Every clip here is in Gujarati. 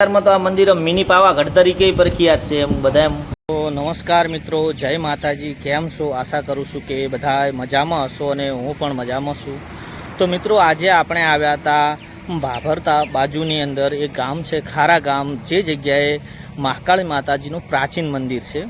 વિસ્તારમાં તો આ મંદિર મિની પાવાગઢ તરીકે પ્રખ્યાત છે એમ બધા એમ. તો નમસ્કાર મિત્રો, જય માતાજી. કેમ છો? આશા કરું છું કે બધા મજામાં હશો અને હું પણ મજામાં છું. તો મિત્રો, આજે આપણે આવ્યા હતા ભાભરતા બાજુની અંદર એક ગામ છે, ખારા ગામ. જે જગ્યાએ મહાકાળી માતાજીનું પ્રાચીન મંદિર છે.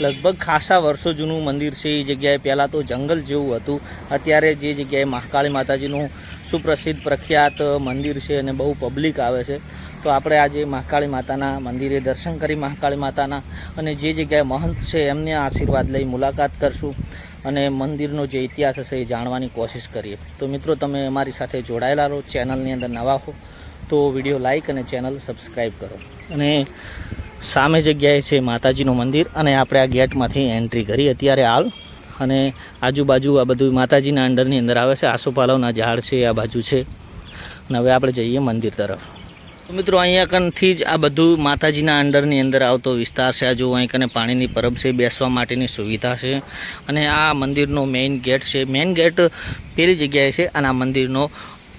લગભગ ખાસા વર્ષો જૂનું મંદિર છે. એ જગ્યાએ પહેલાં તો જંગલ જેવું હતું. અત્યારે જે જગ્યાએ મહાકાળી માતાજીનું સુપ્રસિદ્ધ પ્રખ્યાત મંદિર છે અને બહુ પબ્લિક આવે છે. તો આપણે આજે મહાકાળી માતાના મંદિરે દર્શન કરી મહાકાળી માતાના અને જે જગ્યાએ મહંત છે એમને આશીર્વાદ લઈ મુલાકાત કરશું અને મંદિરનો જે ઇતિહાસ હશે એ જાણવાની કોશિશ કરીએ. તો મિત્રો, તમે અમારી સાથે જોડાયેલા રહો, ચેનલની અંદર નવા હો, તો વીડિયો લાઈક અને ચેનલ સબસ્ક્રાઈબ કરો. અને સામે જગ્યાએ છે માતાજીનું મંદિર અને આપણે આ ગેટમાંથી એન્ટ્રી કરી. અત્યારે હાલ અને આજુબાજુ આ બધું માતાજીના અંડરની અંદર આવે છે. આસોપાલવના ઝાડ છે, આ બાજુ છે અને હવે આપણે જઈએ મંદિર તરફ. તો મિત્રો, અહીંયા કનથી જ આ બધું માતાજીના અંડરની અંદર આવતો વિસ્તાર છે. આ જો અહીં કને પાણીની પરબ છે, બેસવા માટેની સુવિધા છે. અને આ મંદિરનો મેઇન ગેટ છે. મેઇન ગેટ પેલી જગ્યાએ છે અને આ મંદિરનો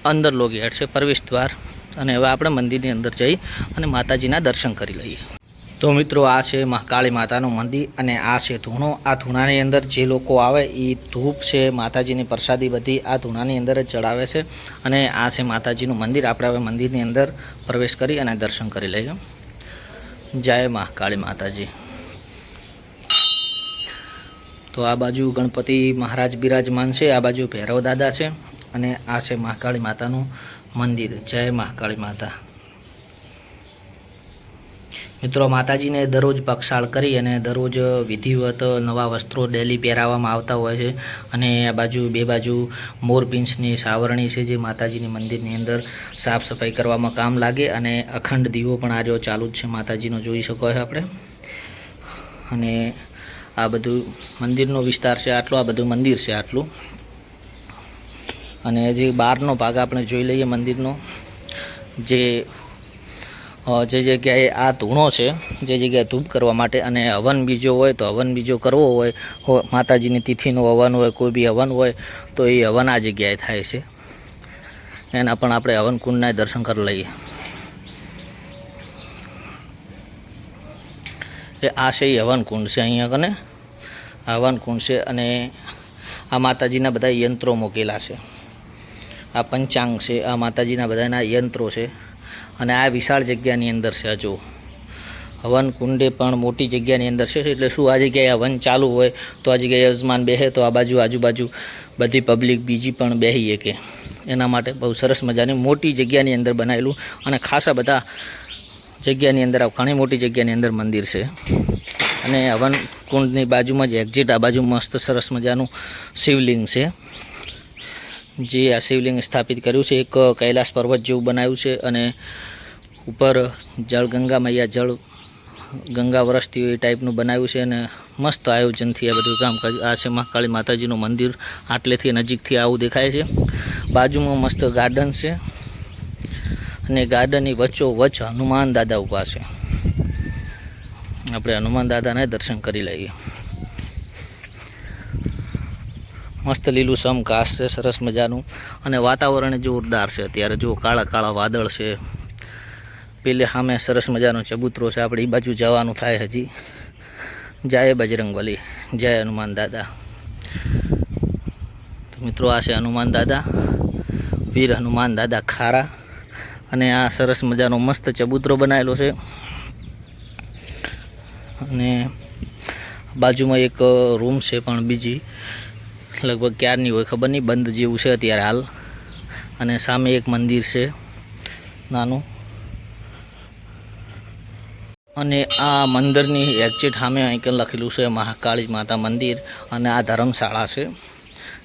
અંદરલો ગેટ છે, પ્રવેશ દ્વાર. અને હવે આપણે મંદિરની અંદર જઈ અને માતાજીના દર્શન કરી લઈએ. તો મિત્રો, આ છે મહાકાળી માતાનું મંદિર અને આ છે ધૂણો. આ ધૂણાની અંદર જે લોકો આવે એ ધૂપ છે, માતાજીની પ્રસાદી બધી આ ધૂણાની અંદર જ ચડાવે છે. અને આ છે માતાજીનું મંદિર. આપણે હવે મંદિરની અંદર પ્રવેશ કરી અને દર્શન કરી લઈએ જય મહાકાળી માતાજી. તો આ બાજુ ગણપતિ મહારાજ બિરાજમાન છે, આ બાજુ ભૈરવ દાદા છે અને આ છે મહાકાળી માતાનું મંદિર. જય મહાકાળી માતા. મિત્રો, માતાજીને દરરોજ પક્ષાળ કરી અને દરરોજ વિધિવત નવા વસ્ત્રો ડેલી પહેરાવવામાં આવતા હોય છે. અને આ બાજુ, બે બાજુ મોરપીંછની સાવરણી છે જે માતાજીની મંદિરની અંદર સાફ સફાઈ કરવામાં કામ લાગે અને અખંડ દીવો પણ આર્યો ચાલુ જ છે. માતાજીનો જોઈ શકો છો આપણે. અને આ બધું મંદિરનો વિસ્તાર છે આટલો, આ બધું મંદિર છે આટલું. અને જે બહારનો ભાગ આપણે જોઈ લઈએ મંદિરનો, જે જે જગ્યાએ આ ધૂણો છે, જે જગ્યાએ ધૂપ કરવા માટે અને હવન બીજો હોય તો હવન બીજો કરવો હોય માતાજીની તિથિનું હવન હોય, કોઈ બી હવન હોય, તો એ હવન આ જગ્યાએ થાય છે. એના પણ આપણે હવન કુંડના દર્શન કરી લઈએ. એ આ છે એ હવન કુંડ છે અહીંયા કને હવનકુંડ હવન કુંડ છે અને આ માતાજીના બધા યંત્રો મૂકેલા છે. આ પંચાંગ છે, આ માતાજીના બધાના યંત્રો છે. અને આ વિશાળ જગ્યાની અંદર છે હજુ. હવન કુંડે પણ મોટી જગ્યાની અંદર છે, એટલે શું આ જગ્યાએ હવન ચાલુ હોય તો આ જગ્યાએ યજમાન બેસે તો આ બાજુ આજુબાજુ બધી પબ્લિક બીજી પણ બેસી શકે. એના માટે બહુ સરસ મજાની મોટી જગ્યાની અંદર બનાવેલું અને ખાસા બધા જગ્યાની અંદર, આ ઘણી મોટી જગ્યાની અંદર મંદિર છે. અને હવન કુંડની બાજુમાં જ એક્ઝિટ આ બાજુ મસ્ત સરસ મજાનું શિવલિંગ છે. જે આ શિવલિંગ સ્થાપિત કર્યું છે, એક કૈલાસ પર્વત જેવું બનાવ્યું છે અને ઉપર જળગંગા મૈયા જળ ગંગા વરસતી હોય એ ટાઈપનું બનાવ્યું છે અને મસ્ત આયોજનથી આ બધું કામ કર્યું. આ છે મહાકાળી માતાજીનું મંદિર. આટલેથી નજીકથી આવું દેખાય છે. બાજુમાં મસ્ત ગાર્ડન છે અને ગાર્ડનની વચ્ચો વચ્ચ હનુમાન દાદા ઊભા છે. આપણે હનુમાન દાદાને દર્શન કરી લઈએ. મસ્ત લીલું સમ, ઘાસ છે, સરસ મજાનું. અને વાતાવરણ જોરદાર છે અત્યારે. જો કાળા કાળા વાદળ છે. પેલે સામે સરસ મજાનો ચબૂતરો છે. આપણે એ બાજુ જવાનું થાય હજી. જય બજરંગબલી. જય હનુમાન દાદા. તો મિત્રો, આ છે હનુમાન દાદા. વીર હનુમાન દાદા ખારા. અને આ સરસ મજાનો મસ્ત ચબૂતરો બનાવેલો છે. અને બાજુમાં એક રૂમ છે પણ બીજી. લગભગ ક્યારની હોય ખબર નહીં, બંધ જેવું છે અત્યારે હાલ. અને સામે એક મંદિર છે, નાનું. અને આ મંદિરની એક્ઝેટ સામે અહીં લખેલું છે, મહાકાળી માતા મંદિર અને આ ધર્મશાળા છે.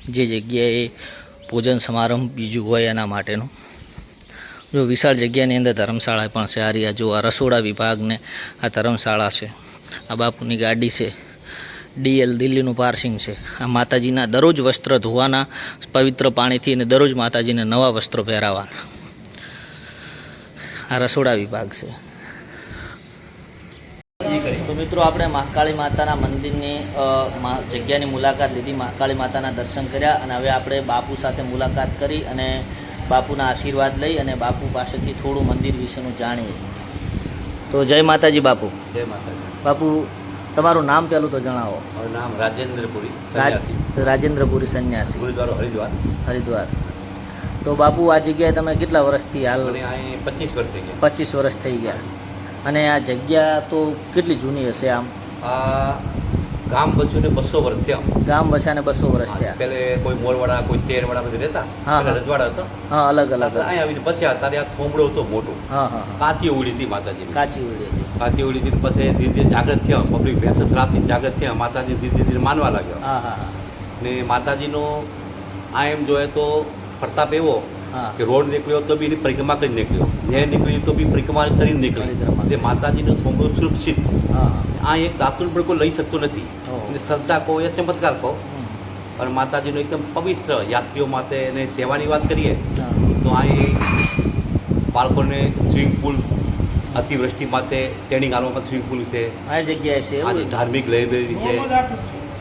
જે જગ્યાએ ભોજન સમારંભ બીજું હોય એના માટેનું. જો વિશાળ જગ્યાની અંદર ધર્મશાળા પણ છે, આ રહ્યા. જો આ રસોડા વિભાગને આ ધર્મશાળા છે. આ બાપુની ગાડી છે. ડીએલ દિલ્હીનું પાર્સિંગ છે. આ માતાજીના દરરોજ વસ્ત્ર ધોવાના પવિત્ર પાણીથી અને દરરોજ માતાજીને નવા વસ્ત્રો પહેરાવાના. આ રસોડા વિભાગ છે. તો મિત્રો આપણે મહાકાળી માતાના મંદિરની જગ્યાની મુલાકાત લીધી. મહાકાળી માતાના દર્શન કર્યા અને હવે આપણે બાપુ સાથે મુલાકાત કરી અને બાપુના આશીર્વાદ લઈ અને બાપુ પાસેથી થોડું મંદિર વિશેનું જાણીએ. તો જય માતાજી બાપુ. જય માતાજી. બાપુ તમારું નામ પહેલું તો જણાવો. મારું નામ રાજેન્દ્રપુરી રાજેન્દ્રપુરી સંન્યાસી. ગુરુદ્વારો હરિદ્વાર. હરિદ્વાર. તો બાપુ આ જગ્યાએ તમે કેટલા વર્ષથી હાલ પચીસ વર્ષ થઈ ગયા. પચીસ વર્ષ થઈ ગયા. અને આ જગ્યા તો કેટલી જૂની હશે આમ? આ ગામ બચ્યું ને બસો વર્ષ થયા. ગામ વસાને બસો વર્ષ થયા. પેલે કોઈ મોરવાડા કોઈ તેરવાડા બધું રહેતા. હા, રજવાડા હતા. હા અલગ અલગ. અહીંયા આવીને બચ્યા ત્યારે આ થોમડો હતો મોટો. હા હા કાચી ઉડી હતી માતાજી કાચી ઉડી હતી. કાચી ઉડી હતી પછી ધીરે ધીરે જાગૃત થયા. પબ્લિક ભેંસ રાતથી જાગૃત થયા. માતાજી ધીરે ધીરે માનવા લાગ્યો. હા હા ને માતાજીનો આ એમ જોઈએ તો પ્રતાપ એવો કે રોડ નીકળ્યો તો બી પરિક્રમા કરી નીકળ્યો. નેર નીકળી તો બી પરિક્રમા કરીને નીકળ્યો એટલે માતાજીનું થોડું સુરક્ષિત. આ એક દાતુર પણ કોઈ લઈ શકતો નથી. અને શ્રદ્ધા કહો યા ચમત્કાર કહો. પણ માતાજીનો એકદમ પવિત્ર યાત્રીઓ માટે અને સેવાની વાત કરીએ તો અહીં બાળકોને સ્વિમિંગ પુલ અતિવૃષ્ટિ માટે ટ્રેનિંગ આપવા માટે સ્વિમિંગ પુલ છે. આ જગ્યાએ છે આજે ધાર્મિક લાઇબ્રેરી છે.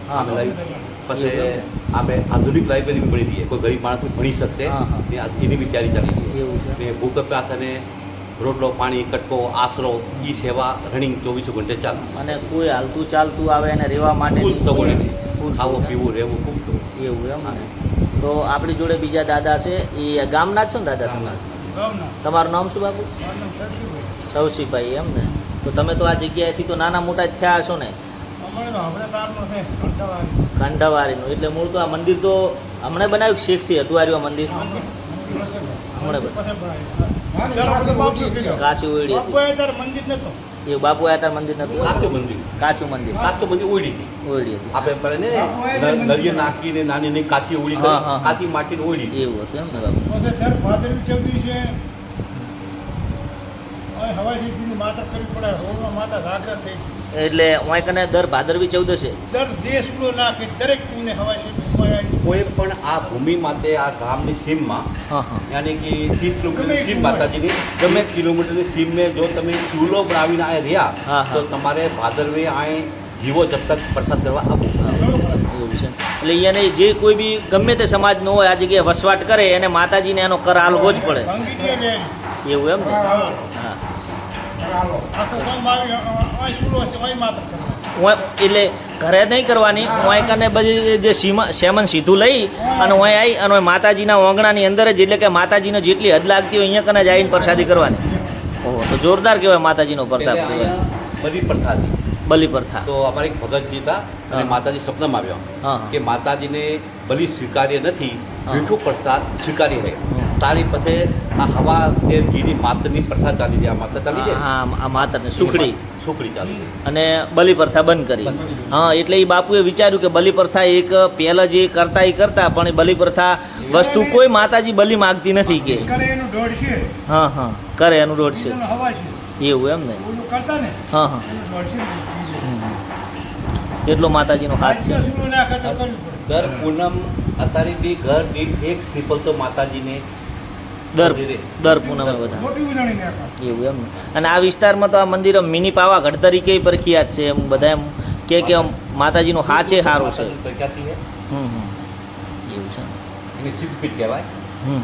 હા પછી આપણે આધુનિક લાઇબ્રેરી બની દઈએ કોઈ ગરીબ માણસ ભણી શકશે. એની વિચારી ચાલી રહી એવું છે. ભૂકંપ અને રોટલો પાણી કટકો આશરો ઈ સેવા રનિંગ ચોવીસો ઘંટે ચાલુ. અને કોઈ હાલતું ચાલતું આવે અને રહેવા માટે ફૂલ સગવડ ખાવું પીવું રહેવું ખૂબ એવું એમ ને. તો આપણી જોડે બીજા દાદા છે. એ ગામના જ છો ને દાદા તમારા? તમારું નામ શું બાપુ? સવસીભાઈ એમ ને. તો તમે તો આ જગ્યાએથી તો નાના મોટા જ થયા હશો ને. કાંડાવારીનું એટલે મૂળ તો આ મંદિર તો હમણાં બનાવ્યું શેખથી હતું આર્યું આ મંદિર. કાચી ઓયડી એ બાપુ આયા મંદિર નતું કાચું મંદિર. કાચું મંદિર. કાચું મંદિર ઓયડી હતી. આપણે ને નર- નાખીને નાની નાની કાચી ઓળી. કાચી માટીની ઓળી એવું હતું એમ ને બાપુ. ભાદરવી કરવી છે. રોગમાં માતા જાગૃત થઈ એટલે વાંય કને દર ભાદરવી ચૌદશે દર દેશ પૂરો નાખે દરેક છે કોઈ પણ આ ભૂમિ માટે આ ગામની સીમમાં હા હા યાની કે ત્રીસ કિલોમીટર સીમ માતાજીની ગમે કિલોમીટરની સીમને જો તમે ચૂલો બનાવીને આ રહ્યા હા. તો તમારે ભાદરવે આ જીવો જબ તક પ્રસાદ કરવા એવું છે એટલે અહીંયાને જે કોઈ બી ગમે તે સમાજનો હોય આ જગ્યાએ વસવાટ કરે એને માતાજીને એનો કર આલવો જ પડે એવું એમ ને હા. એટલે ઘરે નહીં કરવાની. ઓય કને બધી જે સીમા સેમન સીધું લઈ અને ઓય આવી અને માતાજીના ઓંગણાની અંદર જ એટલે કે માતાજીને જેટલી હદ લાગતી હોય અહીંયા કને જ આવીને પ્રસાદી કરવાની. ઓહો તો જોરદાર કહેવાય માતાજીનો પ્રતાપ બધી પ્રથા હતી. બલિ પ્રથા. તો અમારે એક ભગતજી હતા અને માતાજી સપનામાં આવ્યા. કે માતાજીને બલિ સ્વીકાર્ય નથી મીઠું પ્રસાદ સ્વીકાર્ય છે તારી પાસે આ હવા ઘીની માતરની પ્રથા ચાલી છે આ માતા ચાલી છે? હા હા, આ માતાને સુખડી. સુખડી ચાલુ અને બલિ પ્રથા બંધ કરી. હા એટલે એ બાપુએ વિચાર્યું કે બલિ પ્રથા એક પહેલા જે કરતા એ કરતા પણ એ બલિ પ્રથા વસ્તુ કોઈ માતાજી બલિ માગતી નથી કે. કરે એનું હા હા કરે એનું રોડ છે. એવું એમ ને ઓલું કરતા ને? હા હા. દોઢ. એટલો માતાજીનો હાથ છે. દર પૂનમ અત્યારે બી ઘર દીઠ એક શ્રીફળ તો માતાજીને દર દર પૂનમે બધા. એવું એમ. અને આ વિસ્તારમાં તો આ મંદિર મિની પાવાગઢ તરીકે પ્રખ્યાત છે. એમ બધા એમ કે કે માતાજીનું હાચે સારું છે. હમ હમ. એવું છે. એને સિદ્ધપીઠ કહેવાય. હમ હમ.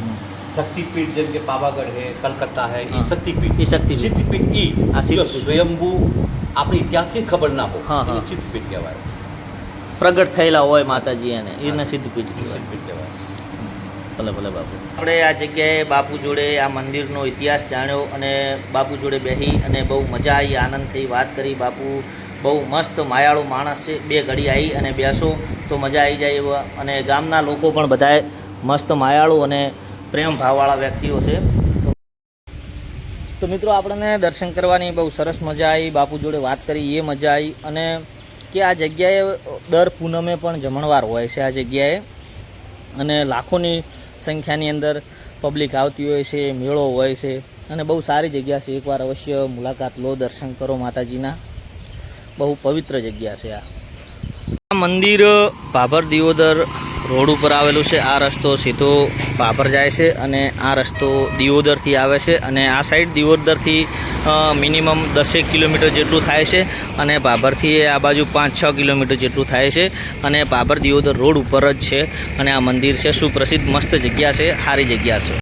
શક્તિપીઠ જેમ કે પાવાગઢ હે કલકત્તા હે એ શક્તિપીઠ. એ શક્તિ સિદ્ધપીઠ ઈ આ. સ્વયંભૂ આપણે ઇતિહાસની ખબર ના હોય સિદ્ધપીઠ કહેવાય. પ્રગટ થયેલા હોય માતાજી એને. એને સિદ્ધપીઠ કહેવાય. ભલે ભલે બાપુ. આપણે આ જગ્યાએ બાપુ જોડે આ મંદિરનો ઇતિહાસ જાણ્યો અને બાપુ જોડે બેસી અને બહુ મજા આવી, આનંદ થઈ, વાત કરી. બાપુ બહુ મસ્ત માયાળું માણસ છે. બે ઘડી આવી અને બેસો તો મજા આવી જાય એવા. અને ગામના લોકો પણ બધાએ મસ્ત માયાળુ અને પ્રેમ ભાવવાળા વ્યક્તિઓ છે. તો મિત્રો, આપણને દર્શન કરવાની બહુ સરસ મજા આવી બાપુ જોડે વાત કરી, એ મજા આવી અને કે આ જગ્યાએ દર પૂનમે પણ જમણવાર હોય છે આ જગ્યાએ. અને લાખોની સંખ્યાની અંદર પબ્લિક આવતી હોય છે, મેળો હોય છે અને બહુ સારી જગ્યા છે. એકવાર અવશ્ય મુલાકાત લો દર્શન કરો માતાજીના. બહુ પવિત્ર જગ્યા છે આ. મંદિર ભાભર દિયોદર રોડ ઉપર આવેલું છે. આ રસ્તો સીધો ભાભર જાય છે અને આ રસ્તો દિયોદરથી આવે છે અને આ સાઈડ દિયોદરથી મિનિમમ દસેક કિલોમીટર જેટલું થાય છે અને ભાભરથી આ બાજુ પાંચ છ કિલોમીટર જેટલું થાય છે અને ભાભર દિયોદર રોડ ઉપર જ છે અને આ મંદિર છે, સુપ્રસિદ્ધ મસ્ત જગ્યા છે, સારી જગ્યા છે.